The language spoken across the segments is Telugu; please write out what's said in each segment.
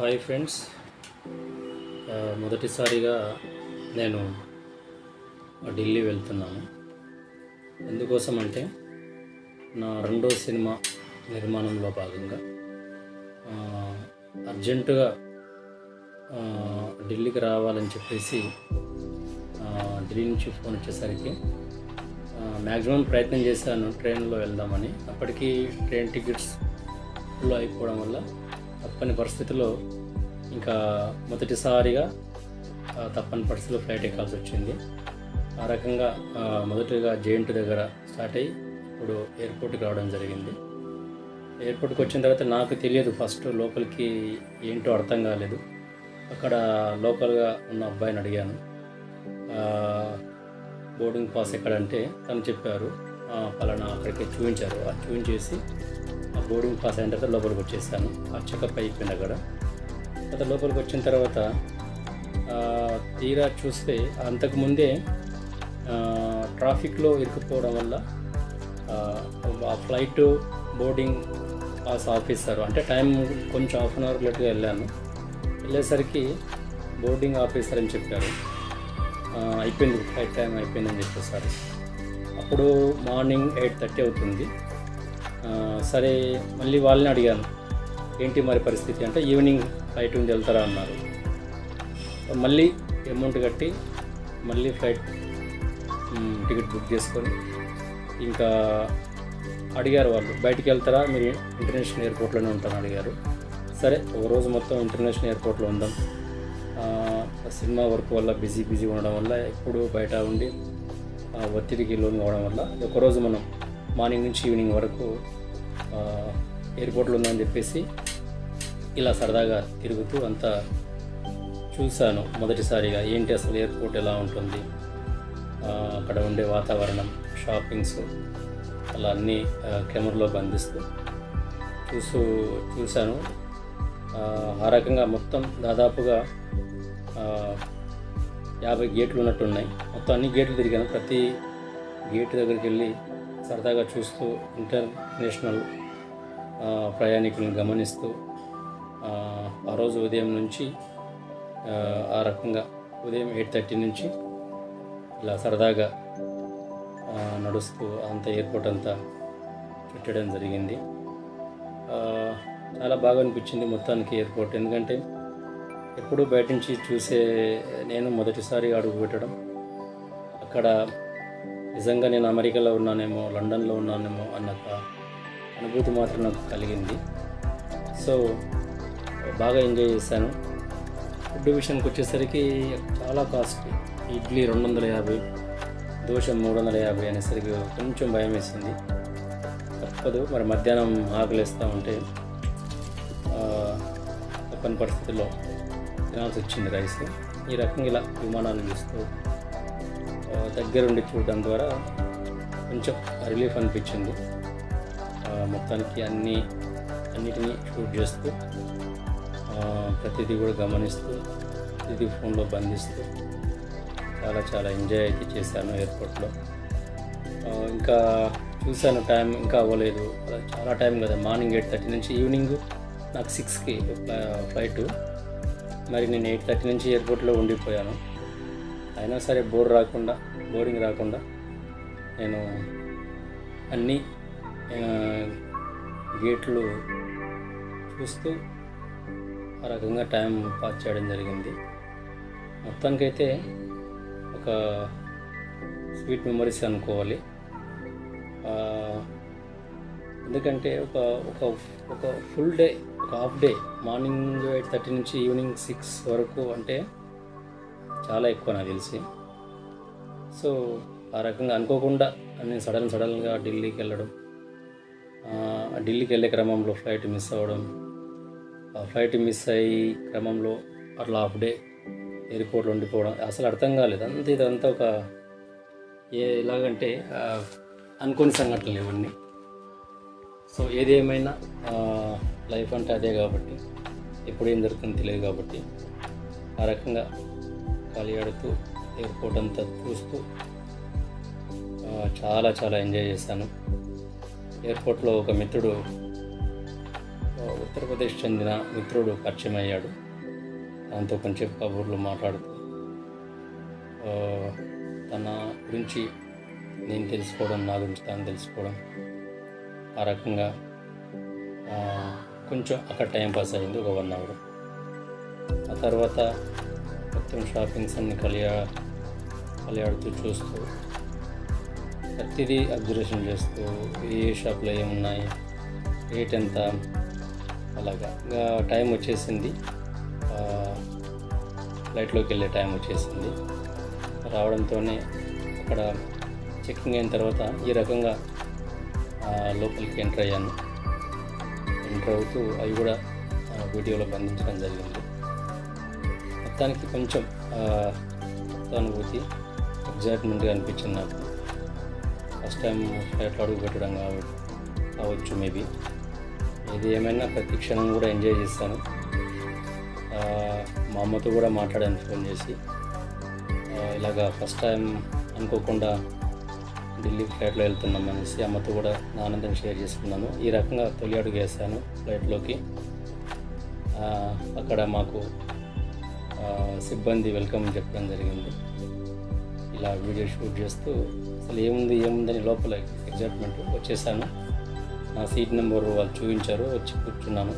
హాయ్ ఫ్రెండ్స్ మొదటిసారిగా నేను ఢిల్లీ వెళ్తున్నాను. ఎందుకోసం అంటే నా రెండో సినిమా నిర్మాణంలో భాగంగా అర్జెంటుగా ఢిల్లీకి రావాలని చెప్పేసి ఢిల్లీ నుంచి ఫోన్ వచ్చేసరికి మ్యాక్సిమం ప్రయత్నం చేశాను ట్రైన్లో వెళ్దామని. అప్పటికీ ట్రైన్ టికెట్స్ ఫుల్ అయిపోవడం వల్ల తప్పని పరిస్థితిలో ఇంకా మొదటిసారిగా తప్పని పరిస్థితిలో ఫ్లైట్ ఎక్కాల్సి వచ్చింది. ఆ రకంగా మొదటిగా జేఎన్టీ దగ్గర స్టార్ట్ అయ్యి ఇప్పుడు ఎయిర్పోర్ట్కి రావడం జరిగింది. ఎయిర్పోర్ట్కి వచ్చిన తర్వాత నాకు తెలియదు ఫస్ట్ లోకల్కి ఏంటో అర్థం కాలేదు. అక్కడ లోకల్గా ఉన్న అబ్బాయిని అడిగాను. బోర్డింగ్ పాస్ ఎక్కడంటే తను చెప్పారు పలానా అక్కడికి చూపించారు చూపించేసి బోర్డింగ్ పాస్ అయిన తర్వాత లోపలికి వచ్చేసాను ఆ చెకప్ అయిపోయింది అక్కడ తర్వాత లోపలికి వచ్చిన తర్వాత తీరా చూస్తే అంతకుముందే ట్రాఫిక్లో ఇరుక్కుపోవడం వల్ల ఆ, ఫ్లైట్ బోర్డింగ్ పాస్ ఆఫీసర్ అంటే టైం కొంచెం హాఫ్ అన్ అవర్ లేట్గా వెళ్ళాను. వెళ్ళేసరికి బోర్డింగ్ ఆఫీసర్ అని చెప్పారు. అయిపోయింది ఫ్లైట్ టైం అయిపోయిందని చెప్పేసారు. అప్పుడు మార్నింగ్ ఎయిట్ థర్టీ అవుతుంది. సరే మళ్ళీ వాళ్ళని అడిగాను. ఏంటి మరి పరిస్థితి అంటే ఈవినింగ్ ఫ్లైట్ ఉండి వెళ్తారా అన్నారు. మళ్ళీ అమౌంట్ కట్టి మళ్ళీ ఫ్లైట్ టికెట్ బుక్ చేసుకొని ఇంకా అడిగారు వాళ్ళు బయటికి వెళ్తారా? మీరు ఇంటర్నేషనల్ ఎయిర్పోర్ట్లోనే ఉంటారని అడిగారు. సరే ఒక రోజు మొత్తం ఇంటర్నేషనల్ ఎయిర్పోర్ట్లో ఉందాం. సినిమా వర్క్ వల్ల బిజీ బిజీ ఉండడం వల్ల ఎప్పుడు బయట ఉండి ఒత్తిడికి లోన్ కావడం వల్ల ఒకరోజు మనం మార్నింగ్ నుంచి ఈవినింగ్ వరకు ఎయిర్పోర్ట్లో ఉందని చెప్పేసి ఇలా సరదాగా తిరుగుతూ అంతా చూశాను మొదటిసారిగా. ఏంటి అసలు ఎయిర్పోర్ట్ ఎలా ఉంటుంది? అక్కడ ఉండే వాతావరణం షాపింగ్స్ అలా అన్నీ కెమెరాలో బంధిస్తూ చూస్తూ చూశాను. ఆ, రకంగా మొత్తం దాదాపుగా యాభై గేట్లు ఉన్నట్టు ఉన్నాయి మొత్తం అన్ని గేట్లు తిరిగాను. ప్రతి గేట్ దగ్గరికి వెళ్ళి సరదాగా చూస్తూ ఇంటర్నేషనల్ ప్రయాణికులను గమనిస్తూ ఆ, రోజు ఉదయం నుంచి ఆ, రకంగా ఉదయం ఎయిట్ థర్టీ నుంచి ఇలా సరదాగా నడుస్తూ అంత ఎయిర్పోర్ట్ అంతా చుట్టడం జరిగింది. చాలా బాగా అనిపించింది మొత్తానికి ఎయిర్పోర్ట్. ఎందుకంటే ఎప్పుడూ బయట నుంచి చూసే నేను మొదటిసారి అడుగు పెట్టడం. అక్కడ నిజంగా నేను అమెరికాలో ఉన్నానేమో లండన్లో ఉన్నానేమో అన్న అనుభూతి మాత్రం నాకు కలిగింది. సో బాగా ఎంజాయ్ చేశాను. ఫుడ్ విషయానికి వచ్చేసరికి చాలా కాస్ట్లీ ఇడ్లీ రెండు వందల యాభై దోశ మూడు వందల యాభై అనేసరికి కొంచెం భయం వేసింది. తప్పదు. మరి మధ్యాహ్నం ఆకలిస్తూ ఉంటే తప్పని పరిస్థితుల్లో తినాల్సి వచ్చింది రైస్. ఈ రకంగా ఇలా విమానాలు చూస్తూ దగ్గరుండి చూడడం ద్వారా కొంచెం రిలీఫ్ అనిపించింది. మొత్తానికి అన్ని అన్నిటినీ షూట్ చేస్తూ ప్రతిదీ కూడా గమనిస్తూ ప్రతిదీ ఫోన్లో బంధిస్తూ చాలా చాలా ఎంజాయ్ అయితే చేశాను ఎయిర్పోర్ట్లో. ఇంకా చూశాను టైం ఇంకా అవ్వలేదు. చాలా టైం కదా మార్నింగ్ ఎయిట్ థర్టీ నుంచి ఈవినింగ్ నాకు సిక్స్కి ఫ్లైట్. మరి నేను ఎయిట్ థర్టీ నుంచి ఎయిర్పోర్ట్లో ఉండిపోయాను. అయినా సరే బోర్ రాకుండా బోరింగ్ రాకుండా నేను అన్నీ గేట్లు చూస్తూ ఆ రకంగా టైం పాస్ చేయడం జరిగింది. మొత్తానికైతే ఒక స్వీట్ మెమరీస్ అనుకోవాలి. ఎందుకంటే ఒక ఒక ఒక ఫుల్ డే ఒక half day morning eight thirty నుంచి ఈవినింగ్ సిక్స్ వరకు అంటే చాలా ఎక్కువ నాకు తెలిసి. సో ఆ రకంగా అనుకోకుండా నేను సడన్ సడన్గా ఢిల్లీకి వెళ్ళడం ఢిల్లీకి వెళ్ళే క్రమంలో ఫ్లైట్ మిస్ అవ్వడం ఆ ఫ్లైట్ మిస్ అయ్యి క్రమంలో అట్లా హాఫ్ డే ఎయిర్పోర్ట్లో ఉండిపోవడం అసలు అర్థం కాలేదు. అంత ఇదంతా ఒక ఏ ఎలాగంటే అనుకోని సంఘటనలు ఇవన్నీ. సో ఏది ఏమైనా లైఫ్ అంటే అదే కాబట్టి ఎప్పుడు ఏం జరుగుతుందో తెలియదు కాబట్టి ఆ రకంగా ఖాళీ ఆడుతూ ఎయిర్పోర్ట్ అంతా చూస్తూ చాలా చాలా ఎంజాయ్ చేశాను. ఎయిర్పోర్ట్లో ఒక మిత్రుడు ఉత్తరప్రదేశ్ చెందిన మిత్రుడు పరిచయం అయ్యాడు దాంతో కొంచెం కబుర్లు మాట్లాడుతూ తన గురించి నేను తెలుసుకోవడం నా గురించి తను తెలుసుకోవడం ఆ రకంగా కొంచెం అక్కడ టైం పాస్ అయింది ఒక వన్ అవర్. ఆ తర్వాత మొత్తం షాపింగ్స్ అన్ని కలియా కలియాడుతూ చూస్తూ ప్రతిదీ అబ్జర్వేషన్ చేస్తూ ఏ షాప్లో ఏమున్నాయి రేట్ ఎంత అలాగా. టైం వచ్చేసింది. ఫ్లైట్లోకి వెళ్ళే టైం వచ్చేసింది. రావడంతోనే అక్కడ చెక్కింగ్ అయిన తర్వాత ఈ రకంగా లోపలికి ఎంటర్ అయ్యాను. ఎంటర్ అవుతూ అవి కూడా వీడియోలో బంధించడం జరిగింది. మొత్తానికి కొంచెం కొత్త అనుభూతి ఎగ్జైట్మెంట్గా అనిపించింది నాకు. ఫస్ట్ టైం ఫ్లైట్లో అడుగు పెట్టడం కాబట్టి కావచ్చు మేబీ ఇది ఏమైనా ప్రతి క్షణం కూడా ఎంజాయ్ చేస్తాను. మా అమ్మతో కూడా మాట్లాడాను ఫోన్ చేసి. ఇలాగా ఫస్ట్ టైం అనుకోకుండా ఢిల్లీ ఫ్లైట్లో వెళ్తున్నాం అనేసి అమ్మతో కూడా నా ఆనందం షేర్ చేసుకున్నాను. ఈ రకంగా తొలి అడుగు వేసాను ఫ్లైట్లోకి అక్కడ మాకు సిబ్బంది వెల్కమ్ చెప్పడం జరిగింది. ఇలా వీడియో షూట్ చేస్తూ అసలు ఏముంది ఏముందని లోపల ఎగ్జైట్మెంట్ వచ్చేసాను. నా సీట్ నెంబర్ వాళ్ళు చూపించారు వచ్చి కూర్చున్నాను.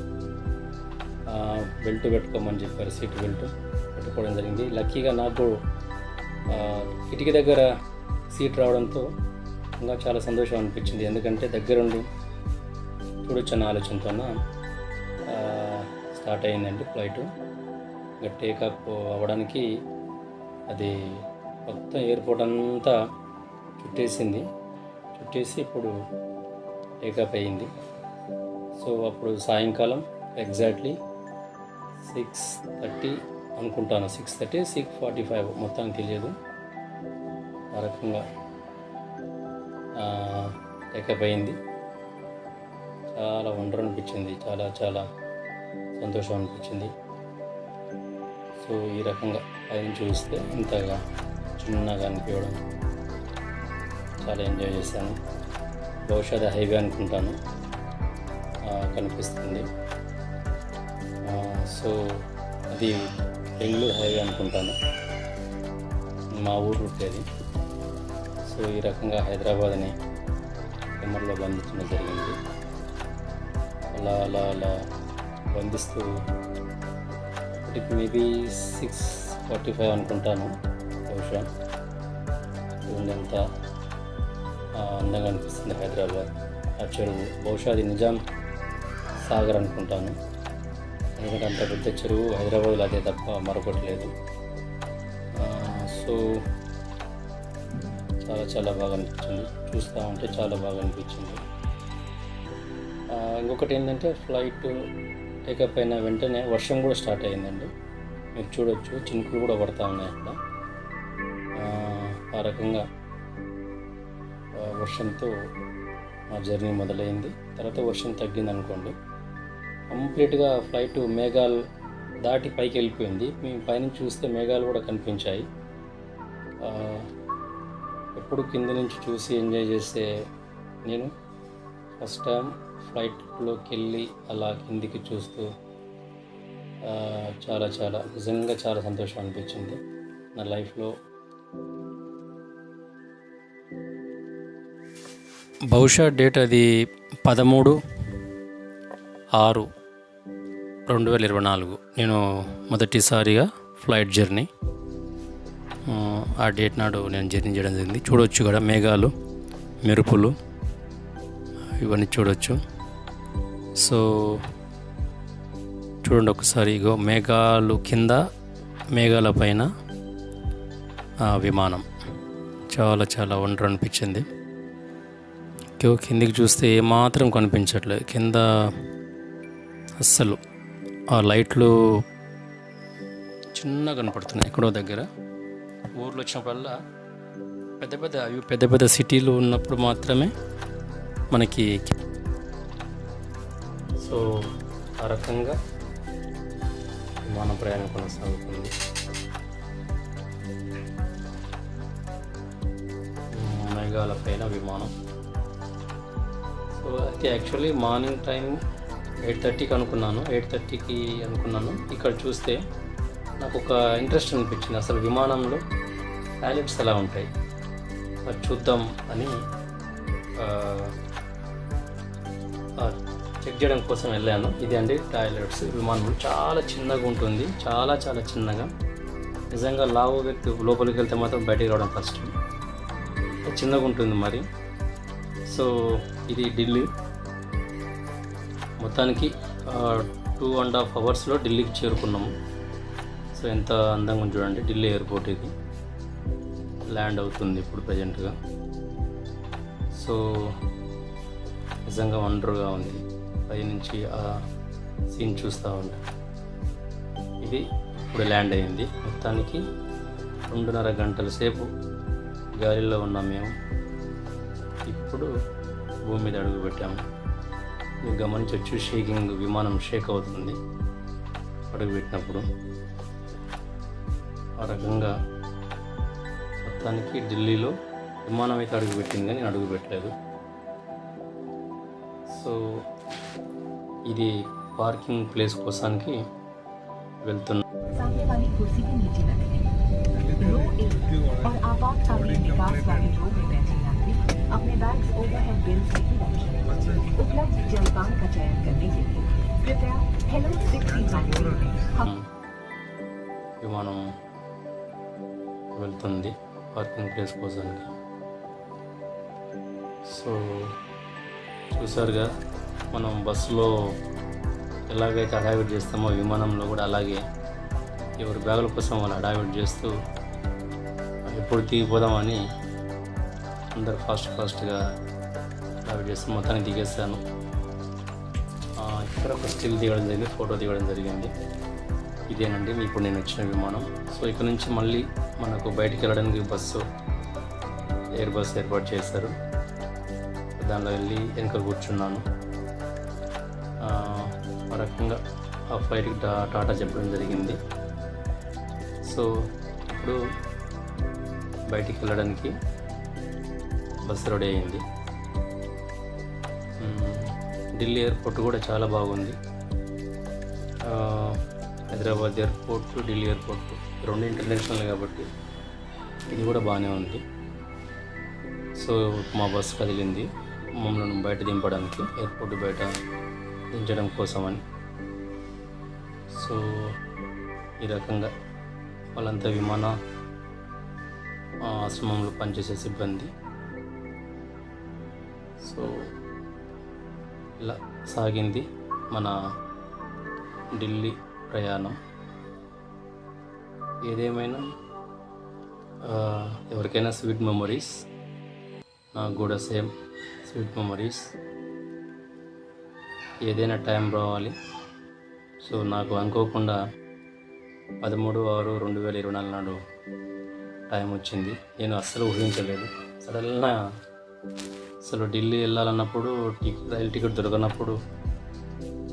బెల్ట్ పెట్టుకోమని చెప్పారు సీట్ బెల్ట్ పెట్టుకోవడం జరిగింది. లక్కీగా నాకు కిటికీ దగ్గర సీట్ రావడంతో ఇంకా చాలా సంతోషం అనిపించింది. ఎందుకంటే దగ్గరుండి చూడొచ్చు అన్న ఆలోచనతో స్టార్ట్ అయిందండి ఫ్లైట్ ఇంకా టేకాఫ్ అవ్వడానికి అది మొత్తం ఎయిర్పోర్ట్ అంతా చుట్టేసింది. చుట్టేసి ఇప్పుడు టేకప్ అయ్యింది సో అప్పుడు సాయంకాలం ఎగ్జాక్ట్లీ సిక్స్ థర్టీ అనుకుంటాను. Six thirty six forty five మొత్తానికి తెలియదు. ఆ రకంగా టేకప్ అయింది. చాలా వండర్ అనిపించింది. చాలా చాలా సంతోషం అనిపించింది. సో ఈ రకంగా పైన చూస్తే ఇంతగా చిన్నగా అనిపించడం చాలా ఎంజాయ్ చేశాను. బహుశా అది హైవే అనుకుంటాను. కనిపిస్తుంది. సో అది బెంగళూరు హైవే అనుకుంటాను. మా ఊరు ఉండేది సో ఈ రకంగా హైదరాబాద్ని కెమెరాలో బంధించడం జరిగింది. అలా అలా అలా బంధిస్తూ ఇప్పటికి మేబీ సిక్స్ ఫార్టీ ఫైవ్ అనుకుంటాను. బహుశా. చూడండి ఎంత అందంగా అనిపిస్తుంది హైదరాబాద్. ఆ చెరువు. బహుశా అది నిజాం సాగర్ అనుకుంటాను. ఎందుకంటే అంత పెద్ద చెరువు హైదరాబాద్లో అదే తప్ప మరొకటి లేదు. సో చాలా చాలా బాగా అనిపించింది. చూస్తూ ఉంటే చాలా బాగా అనిపించింది. ఇంకొకటి ఏంటంటే ఫ్లైట్ టేకప్ అయిన వెంటనే వర్షం కూడా స్టార్ట్ అయిందండి మీరు చూడొచ్చు. చినుకులు కూడా పడతా ఉన్నాయి అక్కడ. ఆ, రకంగా వర్షంతో మా జర్నీ మొదలైంది. తర్వాత వర్షం తగ్గింది అనుకోండి కంప్లీట్గా ఫ్లైట్ మేఘాలు దాటి పైకి వెళ్ళిపోయింది. మేము పైనుంచి చూస్తే మేఘాలు కూడా కనిపించాయి. ఎప్పుడు కింద నుంచి చూసి ఎంజాయ్ చేసే నేను ఫస్ట్ టైం ఫ్లైట్లోకి వెళ్ళి అలా కిందికి చూస్తూ చాలా చాలా నిజంగా చాలా సంతోషం అనిపించింది. నా లైఫ్లో బహుశా డేట్ అది పదమూడు ఆరు రెండు వేల ఇరవై నాలుగు. నేను మొదటిసారిగా ఫ్లైట్ జర్నీ. ఆ, డేట్ నాడు నేను జర్నీ చేయడం జరిగింది. చూడవచ్చు కూడా మేఘాలు మెరుపులు ఇవన్నీ చూడవచ్చు సో చూడండి ఒకసారి ఇగో మేఘాలు కింద మేఘాల పైన విమానం. చాలా చాలా వండర్ అనిపించింది. ఇగో కిందికి చూస్తే ఏమాత్రం కనిపించట్లేదు. కింద అస్సలు ఆ లైట్లు చిన్నగా కనపడుతున్నాయి ఎక్కడో దగ్గర. ఊర్లో వచ్చినప్పుడల్లా పెద్ద పెద్ద అవి పెద్ద పెద్ద సిటీలు ఉన్నప్పుడు మాత్రమే మనకి సో ఆ రకంగా విమాన ప్రయాణం కొనసాగుతుంది. మేఘాల పైన విమానం. అయితే యాక్చువల్లీ మార్నింగ్ టైం ఎయిట్ థర్టీకి అనుకున్నాను. ఎయిట్ థర్టీకి అనుకున్నాను. ఇక్కడ చూస్తే నాకు ఒక ఇంట్రెస్ట్ అనిపించింది. అసలు విమానంలో టాయిలెట్స్ ఎలా ఉంటాయి? అది చూద్దాం అని చెక్ చేయడం కోసం వెళ్ళాను. ఇది అండి టాయిలెట్స్ విమానం చాలా చిన్నగా ఉంటుంది. చాలా చాలా చిన్నగా. నిజంగా లావు వ్యక్తి లోపలికి వెళ్తే మాత్రం బయటికి రావడం కష్టం. చిన్నగా ఉంటుంది మరి. సో ఇది ఢిల్లీ. మొత్తానికి టూ అండ్ హాఫ్ అవర్స్లో ఢిల్లీకి చేరుకున్నాము. సో ఎంత అందంగా చూడండి ఢిల్లీ ఎయిర్పోర్ట్ ఇది. ల్యాండ్ అవుతుంది ఇప్పుడు ప్రజెంట్గా సో నిజంగా వండర్గా ఉంది. పైనుంచి ఆ సీన్ చూస్తూ ఉంటే. ఇది ఇప్పుడు ల్యాండ్ అయింది. మొత్తానికి రెండున్నర గంటల సేపు గాలిలో ఉన్నాం మేము. ఇప్పుడు భూమి మీద అడుగు పెట్టాము మీరు గమనించవచ్చు షేకింగ్ విమానం షేక్ అవుతుంది అడుగు పెట్టినప్పుడు ఆ రకంగా మొత్తానికి ఢిల్లీలో విమానం అయితే అడుగు పెట్టింది కానీ నేను అడుగు పెట్టలేదు సో ఇది పార్కింగ్ ప్లేస్ కోసానికి వెళ్తున్నా सामने वाली कुर्सी के नीचे बैठे रो एक और आपातकालीन निकास वाली रो में बैठे यात्री अपने बैग्स ओवरहेड बिल्स नहीं रखें उपलब्ध जलपान का चयन करने के लिए कृपया हेलो सिक्सटी मैगजीन में हम విమానం వెళ్తుంది పార్కింగ్ ప్లేస్ కోసానికి సో చూసారుగా మనం బస్సులో ఎలాగైతే హడావిడి చేస్తామో విమానంలో కూడా అలాగే ఎవరి బ్యాగుల కోసం వాళ్ళు హడావిడి చేస్తూ ఎప్పుడు దిగిపోదామని అందరు ఫాస్ట్ ఫాస్ట్గా హడావిడి చేసి మొత్తానికి దిగేస్తాను ఇక్కడ ఒక స్టిల్ దిగడం జరిగింది ఫోటో దిగడం జరిగింది. ఇదేనండి ఇప్పుడు నేను వచ్చిన విమానం. సో ఇక్కడ నుంచి మళ్ళీ మనకు బయటికి వెళ్ళడానికి బస్సు ఎయిర్ బస్ ఏర్పాటు చేశారు. దానిలో వెళ్ళి వెనక కూర్చున్నాను. ఆ, రకంగా ఆ ఫ్లైట్కి టా టాటా చెప్పడం జరిగింది. సో ఇప్పుడు బయటికి వెళ్ళడానికి బస్సు రెడీ అయింది ఢిల్లీ ఎయిర్పోర్ట్ కూడా చాలా బాగుంది. హైదరాబాద్ ఎయిర్పోర్ట్ ఢిల్లీ ఎయిర్పోర్ట్ రెండు ఇంటర్నేషనల్ కాబట్టి ఇది కూడా బాగానే ఉంది. సో మా బస్సు కదిలింది. మమ్మల్ని బయట దింపడానికి ఎయిర్పోర్ట్ బయట దించడం కోసమని. సో ఈ రకంగా వాళ్ళంతా విమాన ఆశ్రమంలో పనిచేసే సిబ్బంది. సో ఇలా సాగింది మన ఢిల్లీ ప్రయాణం. ఏదేమైనా ఎవరికైనా స్వీట్ మెమరీస్ నాకు కూడా సేమ్ స్వీట్ మెమరీస్. ఏదైనా టైం రావాలి. సో నాకు అనుకోకుండా పదమూడు ఆరు రెండు వేల ఇరవై నాలుగు నాడు టైం వచ్చింది. నేను అస్సలు ఊహించలేదు. సడన్గా అసలు ఢిల్లీ వెళ్ళాలన్నప్పుడు టికెట్ రైలు టికెట్ దొరకనప్పుడు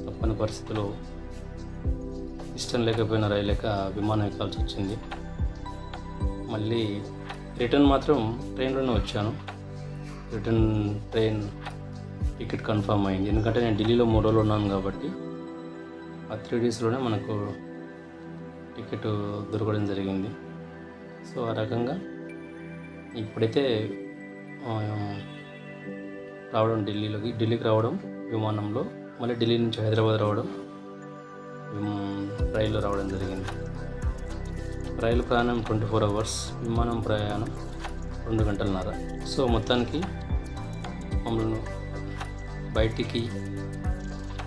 తప్పని పరిస్థితులు ఇష్టం లేకపోయిన రైలు లేక విమానం ఎక్కాల్సి వచ్చింది. మళ్ళీ రిటర్న్ మాత్రం ట్రైన్లోనే వచ్చాను. రిటర్న్ ట్రైన్ టికెట్ కన్ఫర్మ్ అయింది. ఎందుకంటే నేను ఢిల్లీలో మూడు రోజులు ఉన్నాను కాబట్టి ఆ త్రీ డేస్లోనే మనకు టికెట్ దొరకడం జరిగింది. సో ఆ రకంగా ఇప్పుడైతే రావడం ఢిల్లీలోకి ఢిల్లీకి రావడం విమానంలో మళ్ళీ ఢిల్లీ నుంచి హైదరాబాద్ రావడం రైల్లో రావడం జరిగింది. రైలు ప్రయాణం ట్వంటీ ఫోర్ అవర్స్ విమానం ప్రయాణం రెండు గంటలన్నర. సో మొత్తానికి మమ్మల్ని బయటికి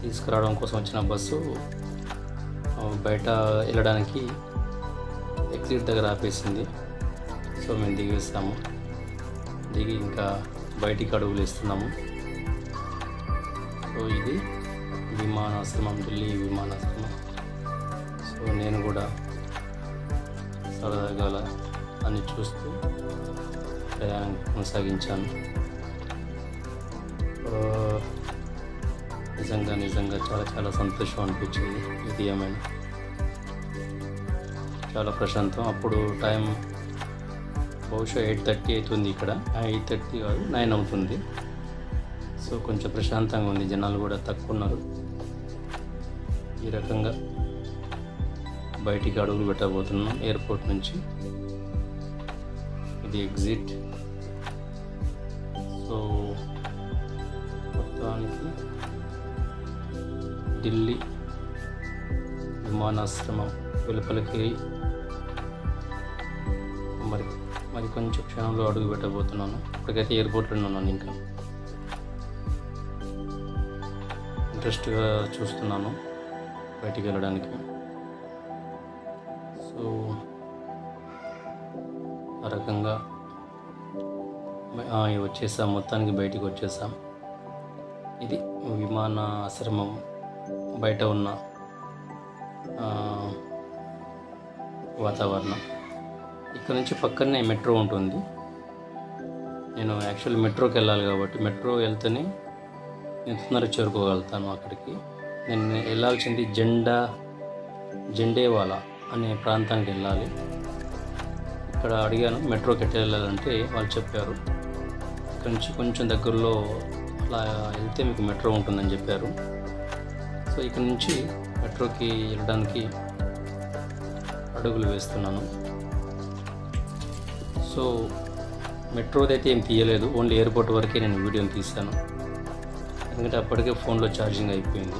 తీసుకురావడం కోసం వచ్చిన బస్సు బయట వెళ్ళడానికి ఎగ్జిట్ దగ్గర ఆపేసింది. సో మేము దిగేస్తాము దిగి ఇంకా బయటికి అడుగులు ఇస్తున్నాము సో ఇది విమానాశ్రమం ఢిల్లీ విమానాశ్రమం. సో నేను కూడా సరదాగా అని చూస్తూ ప్రయాణం కొనసాగించాను. నిజంగా నిజంగా చాలా చాలా సంతోషం అనిపించింది. ఇది ఏమైనా చాలా ప్రశాంతం. అప్పుడు టైం బహుశా ఎయిట్ థర్టీ అవుతుంది ఇక్కడ. ఎయిట్ థర్టీ కాదు నైన్ అవుతుంది. సో కొంచెం ప్రశాంతంగా ఉంది జనాలు కూడా తక్కువ ఉన్నారు. ఈ రకంగా బయటికి అడుగులు పెట్టబోతున్నాం ఎయిర్పోర్ట్ నుంచి. ఇది ఎగ్జిట్. సో మొత్తానికి ఢిల్లీ విమానాశ్రమం వెలుపలికి మరి మరి కొంచెం క్షణంలో అడుగు పెట్టబోతున్నాను. ఇప్పటికైతే ఎయిర్పోర్ట్లో ఉన్నాను ఇంకా. ఇంట్రెస్ట్గా చూస్తున్నాను బయటికి వెళ్ళడానికి. సో ఆ రకంగా వచ్చేసాం. మొత్తానికి బయటికి వచ్చేసాం. ఇది విమాన ఆశ్రమం. బయట ఉన్న వాతావరణం. ఇక్కడ నుంచి పక్కనే మెట్రో ఉంటుంది. నేను యాక్చువల్ మెట్రోకి వెళ్ళాలి కాబట్టి మెట్రో వెళ్తేనే నేను తొందరగా చేరుకోగలుగుతాను అక్కడికి. నేను వెళ్ళాల్సింది జెండా జెండేవాలా అనే ప్రాంతానికి వెళ్ళాలి. ఇక్కడ అడిగాను మెట్రోకి ఎట్లా వెళ్ళాలంటే వాళ్ళు చెప్పారు. ఇక్కడ నుంచి కొంచెం దగ్గరలో అలా వెళ్తే మీకు మెట్రో ఉంటుందని చెప్పారు. సో ఇక్కడ నుంచి మెట్రోకి వెళ్ళడానికి అడుగులు వేస్తున్నాను. సో మెట్రోది అయితే ఏం తీయలేదు. ఓన్లీ ఎయిర్పోర్ట్ వరకే నేను వీడియోని తీశాను. ఎందుకంటే అప్పటికే ఫోన్లో ఛార్జింగ్ అయిపోయింది.